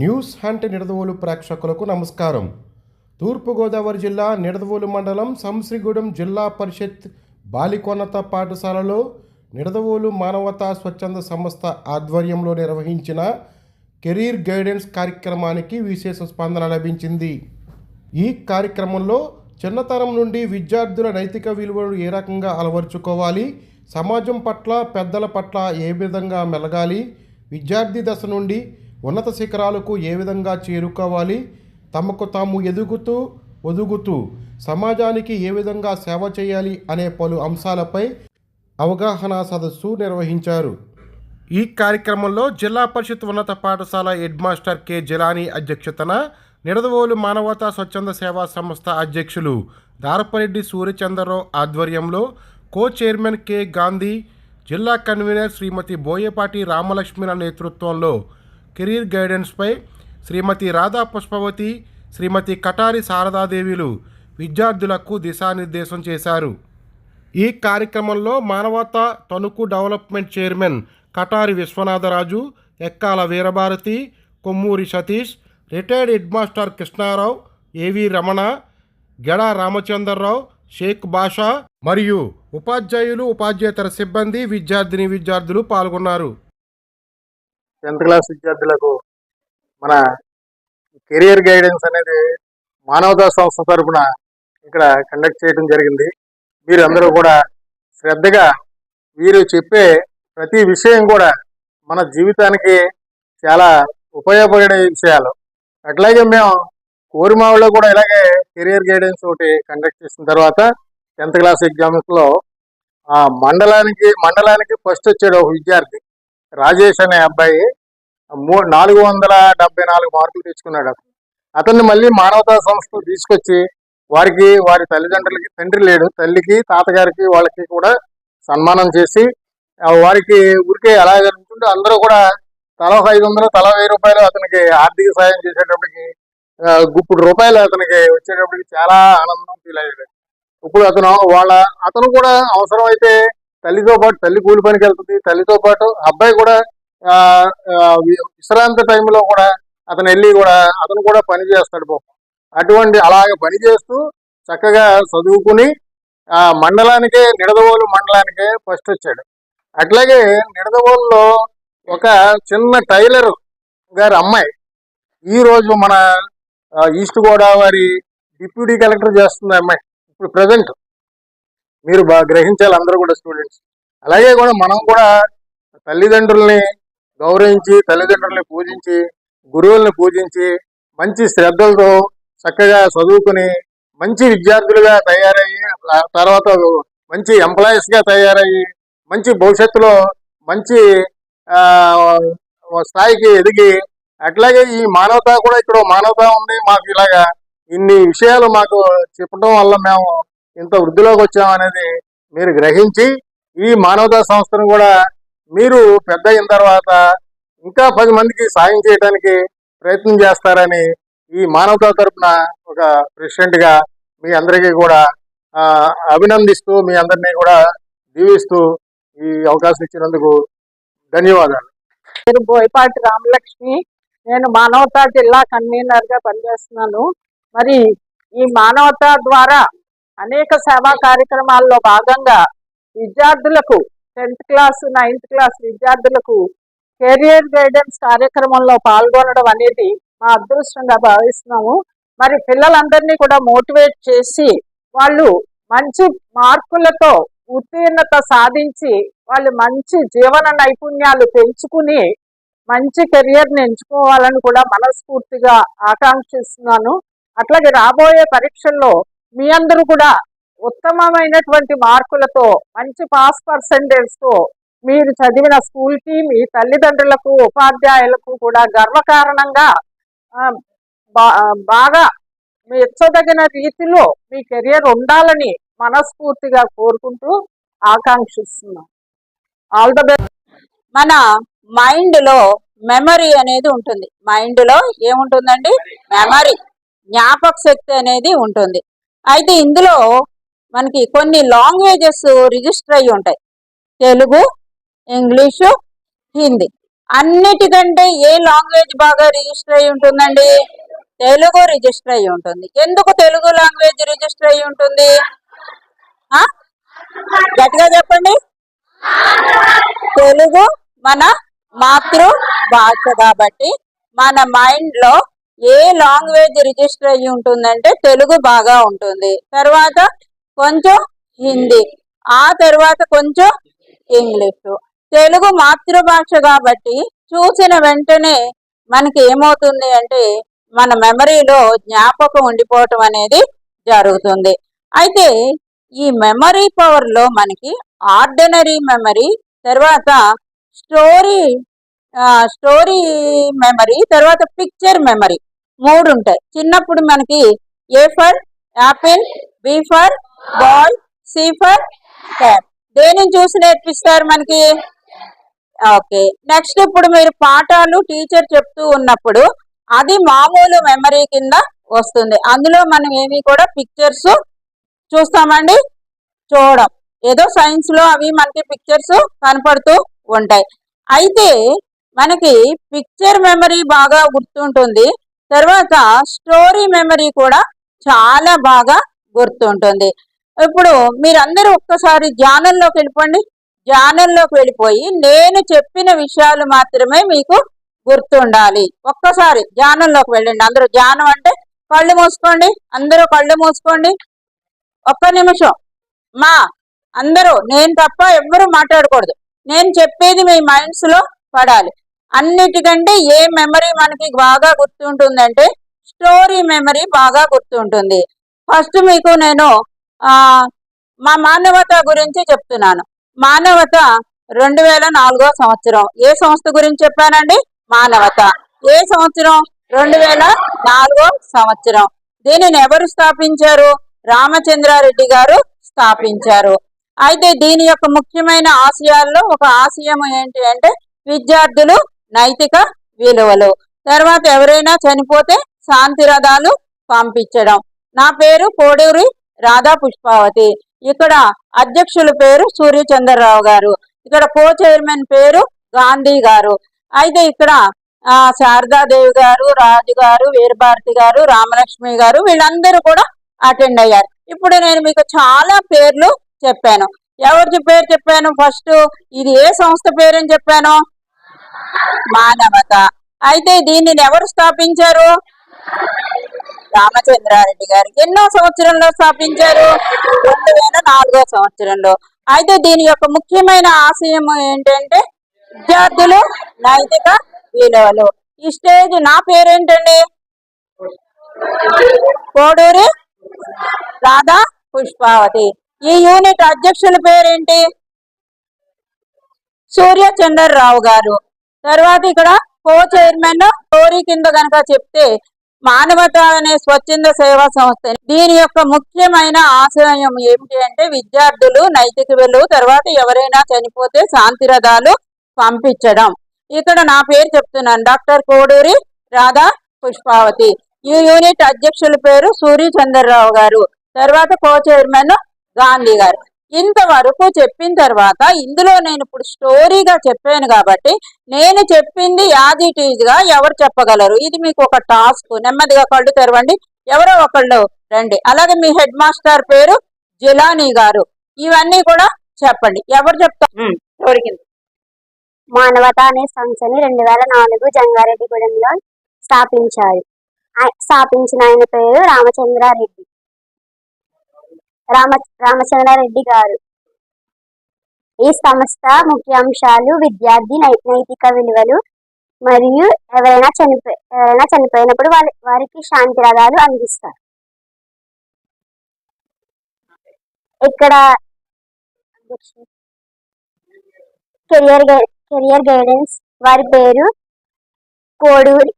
News hunt Nidadavolu ప్రేక్షకులకు నమస్కారం. తూర్పుగోదావరి జిల్లా నిడదవోలు మండలం సంశ్రీగూడెం జిల్లా పరిషత్ బాలికోన్నత పాఠశాలలో నిడదవోలు మానవతా స్వచ్ఛంద సంస్థ ఆధ్వర్యంలో నిర్వహించిన కెరీర్ గైడెన్స్ కార్యక్రమానికి విశేష స్పందన లభించింది. ఈ కార్యక్రమంలో చిన్నతనం నుండి విద్యార్థుల నైతిక విలువలు ఏ రకంగా అలవర్చుకోవాలి సమాజం పట్ల పెద్దల పట్ల ఏ విధంగా మెలగాలి విద్యార్థి దశ నుండి ఉన్నత శిఖరాలకు ఏ విధంగా చేరుకోవాలి? తమకు తాము ఎదుగుతూ ఒదుగుతూ సమాజానికి ఏ విధంగా సేవ చేయాలి అనే పలు అంశాలపై అవగాహన సదస్సు నిర్వహించారు. ఈ కార్యక్రమంలో జిల్లా పరిషత్ ఉన్నత పాఠశాల హెడ్మాస్టర్ కె జిలానీ అధ్యక్షతన నిడదవోలు మానవతా స్వచ్ఛంద సేవా సంస్థ అధ్యక్షులు దారపరెడ్డి సూర్యచంద్రరావు ఆధ్వర్యంలో కో చైర్మన్ కె గాంధీ జిల్లా కన్వీనర్ శ్రీమతి బోయపాటి రామలక్ష్మిల నేతృత్వంలో కెరీర్ గైడెన్స్పై శ్రీమతి రాధా పుష్పవతి శ్రీమతి కటారి శారదాదేవిలు విద్యార్థులకు దిశానిర్దేశం చేశారు. ఈ కార్యక్రమంలో Manavata Tanuku development chairman Katari Viswanatharaju Ekkala Veerabharati Kommuri Satish retired headmaster Krishnarao AV Ramana Geda Ramachandra Rao Sheikh బాషా మరియు ఉపాధ్యాయులు ఉపాధ్యేతర సిబ్బంది విద్యార్థిని విద్యార్థులు పాల్గొన్నారు. టెన్త్ క్లాస్ విద్యార్థులకు మన కెరియర్ గైడెన్స్ అనేది మానవతా సంస్థ తరపున ఇక్కడ కండక్ట్ చేయడం జరిగింది. మీరు అందరూ కూడా శ్రద్ధగా వీరు చెప్పే ప్రతి విషయం కూడా మన జీవితానికి చాలా ఉపయోగపడే విషయాలు. అట్లాగే మేము కోరిమావులో కూడా ఇలాగే కెరియర్ గైడెన్స్ ఒకటి కండక్ట్ చేసిన తర్వాత టెన్త్ క్లాస్ ఎగ్జామ్స్లో ఆ మండలానికి మండలానికి ఫస్ట్ వచ్చాడు ఒక విద్యార్థి. రాజేష్ అనే అబ్బాయి మూ నాలుగు వందల డెబ్బై నాలుగు మార్కులు తెచ్చుకున్నాడు అతను. అతన్ని మళ్ళీ మానవతా సంస్థ తీసుకొచ్చి వారికి వారి తల్లిదండ్రులకి తండ్రి లేడు. తల్లికి తాతగారికి వాళ్ళకి కూడా సన్మానం చేసి వారికి ఊరికే ఎలా జరుగుతుంటే అందరూ కూడా తల ఐదు వందలు తల వెయ్యి రూపాయలు అతనికి ఆర్థిక సాయం చేసేటప్పటికి ఆ, గుప్పుడు రూపాయలు అతనికి వచ్చేటప్పటికి చాలా ఆనందం ఫీల్ అయ్యాడు ఇప్పుడు అతను వాళ్ళ అతను కూడా అవసరం అయితే తల్లితో పాటు తల్లి కూలి పనికి వెళ్తుంది. తల్లితో పాటు అబ్బాయి కూడా విశ్రాంతి టైంలో కూడా అతను వెళ్ళి కూడా అతను కూడా పని చేస్తాడు పాపం. అటువంటి అలాగే పని చేస్తూ చక్కగా చదువుకుని ఆ మండలానికే నిడదవోలు మండలానికే ఫస్ట్ వచ్చాడు. అట్లాగే నిడదవోలులో ఒక చిన్న టైలర్ గారి అమ్మాయి. ఈ రోజు మన ఈస్ట్ గోదావరి డిప్యూటీ కలెక్టర్ చేస్తుంది అమ్మాయి. ఇప్పుడు ప్రజెంట్ మీరు బాగా గ్రహించాలి అందరూ కూడా స్టూడెంట్స్ అలాగే కూడా మనం కూడా తల్లిదండ్రుల్ని గౌరవించి తల్లిదండ్రుల్ని పూజించి గురువుల్ని పూజించి మంచి శ్రద్ధలతో చక్కగా చదువుకుని మంచి విద్యార్థులుగా తయారయ్యి తర్వాత మంచి ఎంప్లాయీస్గా తయారయ్యి మంచి భవిష్యత్తులో మంచి స్థాయికి ఎదిగి అట్లాగే ఈ మానవత కూడా ఇక్కడ మానవత ఉంది మాకు ఇలాగా ఇన్ని విషయాలు మాకు చెప్పడం వల్ల మేము ఇంత వృద్ధిలోకి వచ్చామనేది మీరు గ్రహించి ఈ మానవతా సంస్థను కూడా మీరు పెద్ద అయిన తర్వాత ఇంకా పది మందికి సాయం చేయడానికి ప్రయత్నం చేస్తారని ఈ మానవతా తరపున ఒక ప్రెసిడెంట్గా మీ అందరికీ కూడా అభినందిస్తూ మీ అందరినీ కూడా దీవిస్తూ ఈ అవకాశం ఇచ్చినందుకు ధన్యవాదాలు. నేను బోయపాటి రామలక్ష్మి నేను మానవతా జిల్లా కన్వీనర్గా పనిచేస్తున్నాను. మరి ఈ మానవతా ద్వారా అనేక సేవా కార్యక్రమాల్లో భాగంగా విద్యార్థులకు టెన్త్ క్లాస్ నైన్త్ క్లాస్ విద్యార్థులకు కెరియర్ గైడెన్స్ కార్యక్రమంలో పాల్గొనడం అనేది మా అదృష్టంగా భావిస్తున్నాము. మరి పిల్లలందరినీ కూడా మోటివేట్ చేసి వాళ్ళు మంచి మార్కులతో ఉత్తీర్ణత సాధించి వాళ్ళు మంచి జీవన నైపుణ్యాలు పెంచుకుని మంచి కెరియర్ని ఎంచుకోవాలని కూడా మనస్ఫూర్తిగా ఆకాంక్షిస్తున్నాను. అట్లాగే రాబోయే పరీక్షల్లో మీ అందరూ కూడా ఉత్తమమైనటువంటి మార్కులతో మంచి పాస్ పర్సంటేజ్తో మీరు చదివిన స్కూల్కి మీ తల్లిదండ్రులకు ఉపాధ్యాయులకు కూడా గర్వకారణంగా బా- బాగా మెచ్చదగిన రీతిలో మీ కెరియర్ ఉండాలని మనస్ఫూర్తిగా కోరుకుంటూ ఆకాంక్షిస్తున్నాం. ఆల్ ద బెస్ట్ మన మైండ్లో మెమరీ అనేది ఉంటుంది. మైండ్లో ఏముంటుందండి? మెమరీ. జ్ఞాపక శక్తి అనేది ఉంటుంది. అయితే ఇందులో మనకి కొన్ని లాంగ్వేజెస్ రిజిస్టర్ అయి ఉంటాయి. తెలుగు ఇంగ్లీషు హిందీ. అన్నిటికంటే ఏ లాంగ్వేజ్ బాగా రిజిస్టర్ అయి ఉంటుందండి? తెలుగు రిజిస్టర్ అయి ఉంటుంది. ఎందుకు తెలుగు లాంగ్వేజ్ రిజిస్టర్ అయి ఉంటుంది? గట్టిగా చెప్పండి. తెలుగు మన మాతృ భాష కాబట్టి మన మైండ్లో ఏ లాంగ్వేజ్ రిజిస్టర్ అయ్యి ఉంటుందంటే తెలుగు బాగా ఉంటుంది. తర్వాత కొంచెం హిందీ ఆ తర్వాత కొంచెం ఇంగ్లీషు. తెలుగు మాతృభాష కాబట్టి చూసిన వెంటనే మనకి ఏమవుతుంది అంటే మన మెమరీలో జ్ఞాపకం ఉండిపోవటం అనేది జరుగుతుంది. అయితే ఈ మెమరీ పవర్లో మనకి ఆర్డినరీ మెమరీ తర్వాత స్టోరీ స్టోరీ మెమరీ తర్వాత పిక్చర్ మెమరీ మూడు ఉంటాయి చిన్నప్పుడు మనకి A for apple B for ball C for cap దేనిని చూసి నేర్పిస్తారు మనకి? ఓకే. నెక్స్ట్ ఇప్పుడు మీరు పాఠాలు టీచర్ చెప్తూ ఉన్నప్పుడు అది మామూలు మెమరీ కింద వస్తుంది. అందులో మనం ఏమి కూడా పిక్చర్స్ చూస్తామండి? చూడం. ఏదో సైన్స్లో అవి మనకి పిక్చర్స్ కనపడుతూ ఉంటాయి. అయితే మనకి పిక్చర్ మెమరీ బాగా గుర్తుంటుంది. తర్వాత స్టోరీ మెమరీ కూడా చాలా బాగా గుర్తుంటుంది. ఇప్పుడు మీరందరూ ఒక్కసారి ధ్యానంలోకి వెళ్ళిపోండి. ధ్యానంలోకి వెళ్ళిపోయి నేను చెప్పిన విషయాలు మాత్రమే మీకు గుర్తుండాలి. ఒక్కసారి ధ్యానంలోకి వెళ్ళండి. అందరూ ధ్యానం అంటే కళ్ళు మూసుకోండి. అందరూ కళ్ళు మూసుకోండి. ఒక్క నిమిషం. మా అందరూ నేను తప్ప ఎవ్వరూ మాట్లాడకూడదు. నేను చెప్పేది మీ మైండ్స్లో పడాలి. అన్నిటికంటే ఏ మెమరీ మనకి బాగా గుర్తుంటుందంటే స్టోరీ మెమరీ బాగా గుర్తుంటుంది. ఫస్ట్ మీకు నేను మా మానవత గురించి చెప్తున్నాను. మానవత రెండు వేల నాలుగో సంవత్సరం. ఏ సంస్థ గురించి చెప్పానండి? మానవత. ఏ సంవత్సరం? రెండు వేల నాలుగో సంవత్సరం. దీనిని ఎవరు స్థాపించారు? రామచంద్రారెడ్డి గారు స్థాపించారు. అయితే దీని యొక్క ముఖ్యమైన ఆశయాల్లో ఒక ఆశయం ఏంటి అంటే విద్యార్థులు నైతిక విలువలు. తర్వాత ఎవరైనా చనిపోతే శాంతి రథాలు పంపించడం. నా పేరు కోడూరి రాధా పుష్పావతి ఇక్కడ అధ్యక్షుల పేరు సూర్యచంద్రరావు గారు. ఇక్కడ కో చైర్మన్ పేరు గాంధీ గారు. అయితే ఇక్కడ శారదాదేవి గారు రాజు గారు వీరభారతి గారు రామలక్ష్మి గారు వీళ్ళందరూ కూడా అటెండ్ అయ్యారు. ఇప్పుడు నేను మీకు చాలా పేర్లు చెప్పాను. ఎవరి పేరు చెప్పాను? ఫస్ట్ ఇది ఏ సంస్థ పేరు అని చెప్పాను? మానవత. అయితే దీనిని ఎవరు స్థాపించారు? రామచంద్రారెడ్డి గారు. ఎన్నో సంవత్సరంలో స్థాపించారు? రెండు వేల నాలుగో సంవత్సరంలో. అయితే దీని యొక్క ముఖ్యమైన ఆశయం ఏంటంటే విద్యార్థులు నైతిక విలువలు. ఈ స్టేజ్ నా పేరేంటండి? కోడూరి రాధా పుష్పావతి. ఈ యూనిట్ అధ్యక్షుల పేరేంటి? సూర్య చంద్రరావు గారు. తర్వాత ఇక్కడ కో చైర్మన్ స్టోరీ కింద గనక చెప్తే మానవత అనే స్వచ్ఛంద సేవా సంస్థ. దీని యొక్క ముఖ్యమైన ఆశయం ఏమిటి అంటే విద్యార్థులు నైతిక విలువ తర్వాత ఎవరైనా చనిపోతే శాంతి రథాలు పంపించడం. ఇక్కడ నా పేరు చెప్తున్నాను. డాక్టర్ కోడూరి రాధా పుష్పావతి. ఈ యూనిట్ అధ్యక్షుల పేరు సూర్య చంద్రరావు గారు. తర్వాత కో చైర్మన్ గాంధీ గారు. ఇంతవరకు చెప్పిన తర్వాత ఇందులో నేను ఇప్పుడు స్టోరీగా చెప్పాను కాబట్టి నేను చెప్పింది యాజ్ ఇట్ ఈజ్గా ఎవరు చెప్పగలరు? ఇది మీకు ఒక టాస్క్ నెమ్మదిగా కళ్ళు తెరవండి. ఎవరో ఒకళ్ళు రండి. అలాగే మీ హెడ్ మాస్టర్ పేరు జిలానీ గారు. ఇవన్నీ కూడా చెప్పండి. ఎవరు చెప్తారు? స్టోరీ కింద. మానవత అనే సంస్థని రెండు వేల నాలుగు జంగారెడ్డిగూడెంలో స్థాపించారు. స్థాపించిన ఆయన పేరు రామచంద్రారెడ్డి. రామ రామచంద్రారెడ్డి గారు. ఈ సంస్థ ముఖ్యాంశాలు విద్యార్థి నై- నైతిక విలువలు మరియు ఎవరైనా చనిపోయి ఎవరైనా చనిపోయినప్పుడు వారి వారికి శాంతి రథాలు అందిస్తారు. ఇక్కడ కెరియర్ కెరియర్ గైడెన్స్ వారి పేరు కోడూరి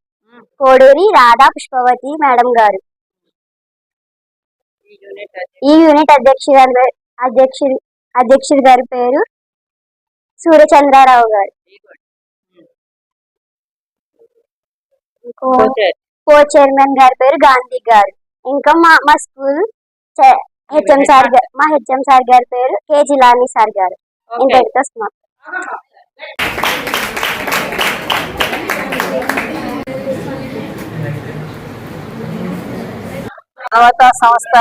కోడూరి రాధా పుష్పవతి మేడం గారు. ఈ యూనిట్ అధ్యక్షుడు గారి- అధ్యక్షుడు అధ్యక్షుడు గారి పేరు సూర్యచంద్రారావు గారు. ఇంకో కో చైర్మన్ గారి పేరు గాంధీ గారు. ఇంకా మా మా స్కూల్ హెచ్ఎం సార్ మా హెచ్ఎం సార్ గారి పేరు కే జిలానీ సార్ గారు. ఇంతటితో సమాప్తం మానవతా సంస్థ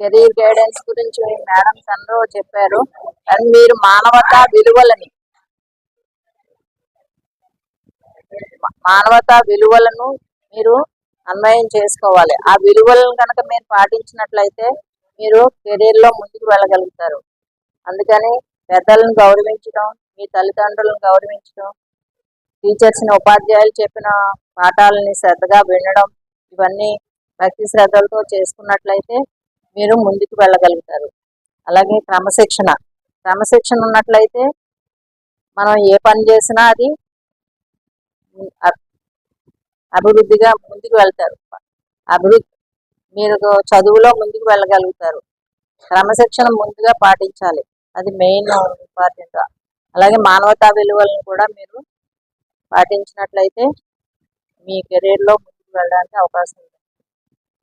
కెరీర్ గైడెన్స్ గురించి మేడమ్స్ అందరూ చెప్పారు. అండ్ మీరు మానవతా విలువలని మానవతా విలువలను మీరు అన్వయం చేసుకోవాలి. ఆ విలువలను కనుక మీరు పాటించినట్లయితే మీరు కెరీర్లో ముందుకు వెళ్ళగలుగుతారు. అందుకని పెద్దలను గౌరవించడం మీ తల్లిదండ్రులను గౌరవించడం టీచర్స్ని ఉపాధ్యాయులు చెప్పిన పాఠాలని శ్రద్ధగా వినడం ఇవన్నీ భక్తి శ్రద్ధలతో చేసుకున్నట్లయితే మీరు ముందుకు వెళ్ళగలుగుతారు. అలాగే క్రమశిక్షణ. క్రమశిక్షణ ఉన్నట్లయితే మనం ఏ పని చేసినా అది అభివృద్ధిగా ముందుకు వెళ్తారు. అభివృద్ధి మీరు చదువులో ముందుకు వెళ్ళగలుగుతారు. క్రమశిక్షణ ముందుగా పాటించాలి. అది మెయిన్ ఇంపార్టెంట్. అలాగే మానవతా విలువలను కూడా మీరు పాటించినట్లయితే మీ కెరీర్లో ముందుకు వెళ్ళడానికి అవకాశం ఉంది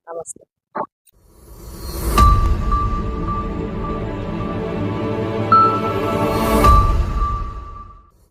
నమస్తే